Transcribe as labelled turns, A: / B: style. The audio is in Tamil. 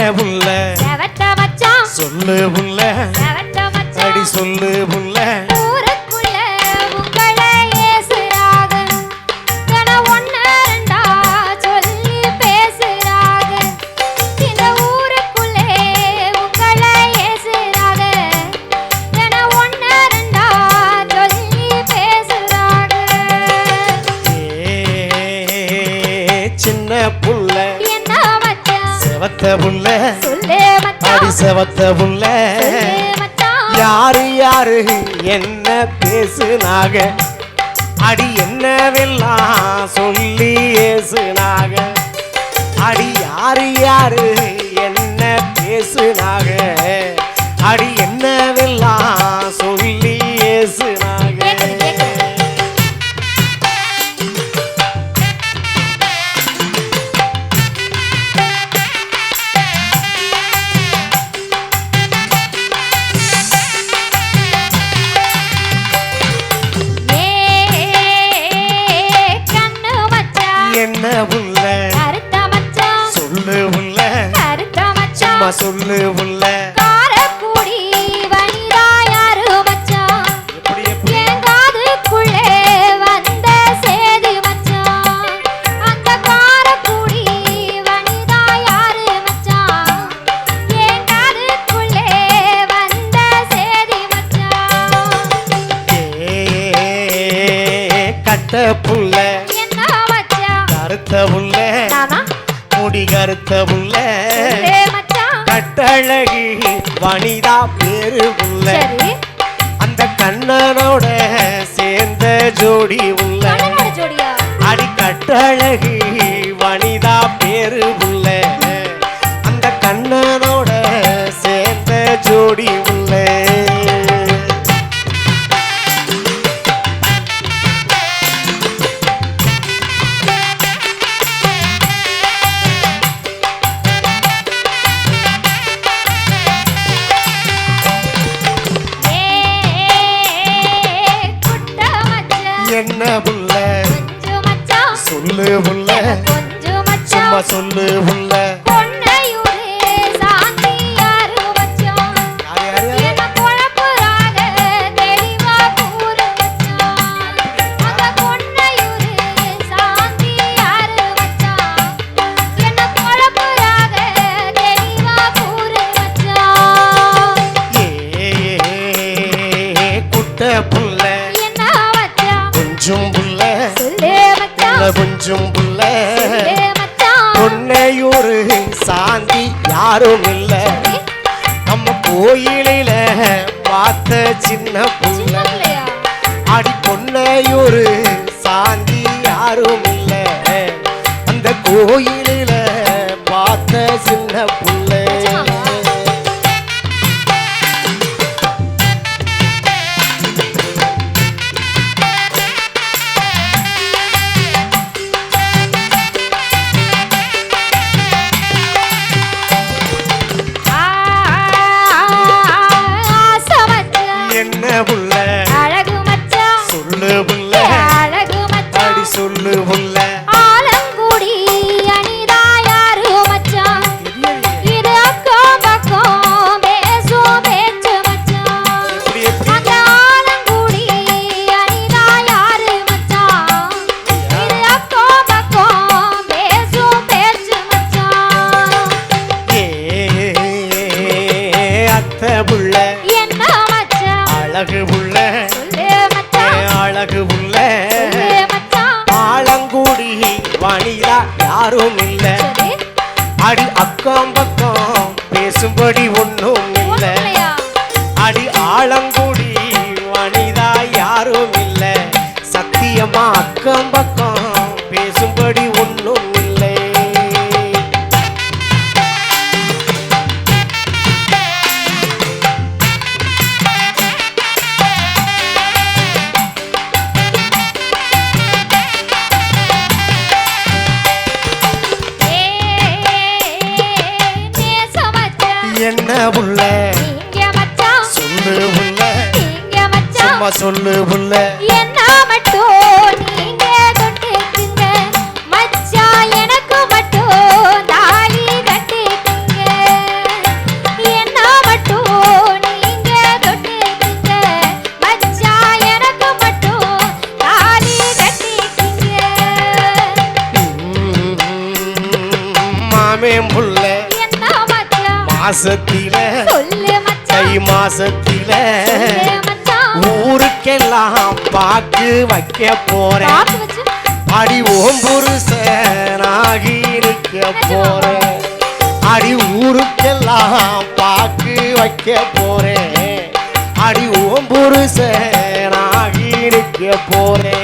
A: மச்சான்
B: சொல்லு
A: மச்சான்
B: அடி சொல்லு ஏ சின்ன புள்ள. புள்ள அடி செவத்த புள்ள யாரு யாரு என்ன பேசுனாக? அடி என்னவெல்லாம் சொல்லி ஏசுனாக? அடி யாரு யாரு என்ன பேசுனாக? அடி என்னவெல்லாம்
A: மச்சான்
B: சொல்லு புள்ள
A: காரக்குடி வனிதா யாரு மச்சான் என் காதுக்குள்ளே வந்த சேதி மச்சான் அந்த காரக்குடி வனிதா யாரு மச்சான் என் காதுக்குள்ளே வந்த சேதி மச்சான்
B: ஏ கட்ட புள்ள.
A: என்ன மச்சான்
B: கருத்த புள்ள முடி கருத்த புள்ள கட்டழகி வனிதா பேரு
A: சரி.
B: அந்த கண்ணனோட சேர்ந்த ஜோடி உள்ள. அடி கட்டழகி வனிதா பேரு புள்ள அந்த கண்ணனோட சொல்லு
A: உள்ள
B: சும்மா
A: மச்சான்
B: சொல்லு புள்ள கொஞ்சம் புள்ள பொன்னையூரு சாந்தி யாரும் இல்ல. நம்ம கோயிலில பார்த்த சின்ன புள்ள. அடி பொன்னையூரு சாந்தி யாரும் இல்ல. அந்த கோயிலில பார்த்த சின்ன புள்ள. யாரும் இல்ல அடி அக்கம் பக்கம் பேசும்படி ஒண்ணும் இல்ல அடி ஆலங்குடி வனிதா யாரும் இல்ல சத்தியமா அக்கம் பக்கம்
A: சொல்லு புள்ள
B: என்ன மட்டும்
A: நீங்க தொட்டுக்குங்க? மச்சான்
B: எனக்கு மட்டும் தாலி கட்டிக்குங்க.
A: என்ன மட்டும் நீங்க தொட்டுக்குங்க? மச்சான் எனக்கு மட்டும் தாலி
B: மாசத்தில
A: கை
B: மாசத்தில. ஊருக்கெல்லாம் பாக்கு வைக்க போறேன். அடி ஓம் புருஷனாகி நிற்க போறேன். அடி ஊருக்கெல்லாம் பாக்கு வைக்க போறேன். அடி ஓம் புருஷனாகி நிற்க போறேன்.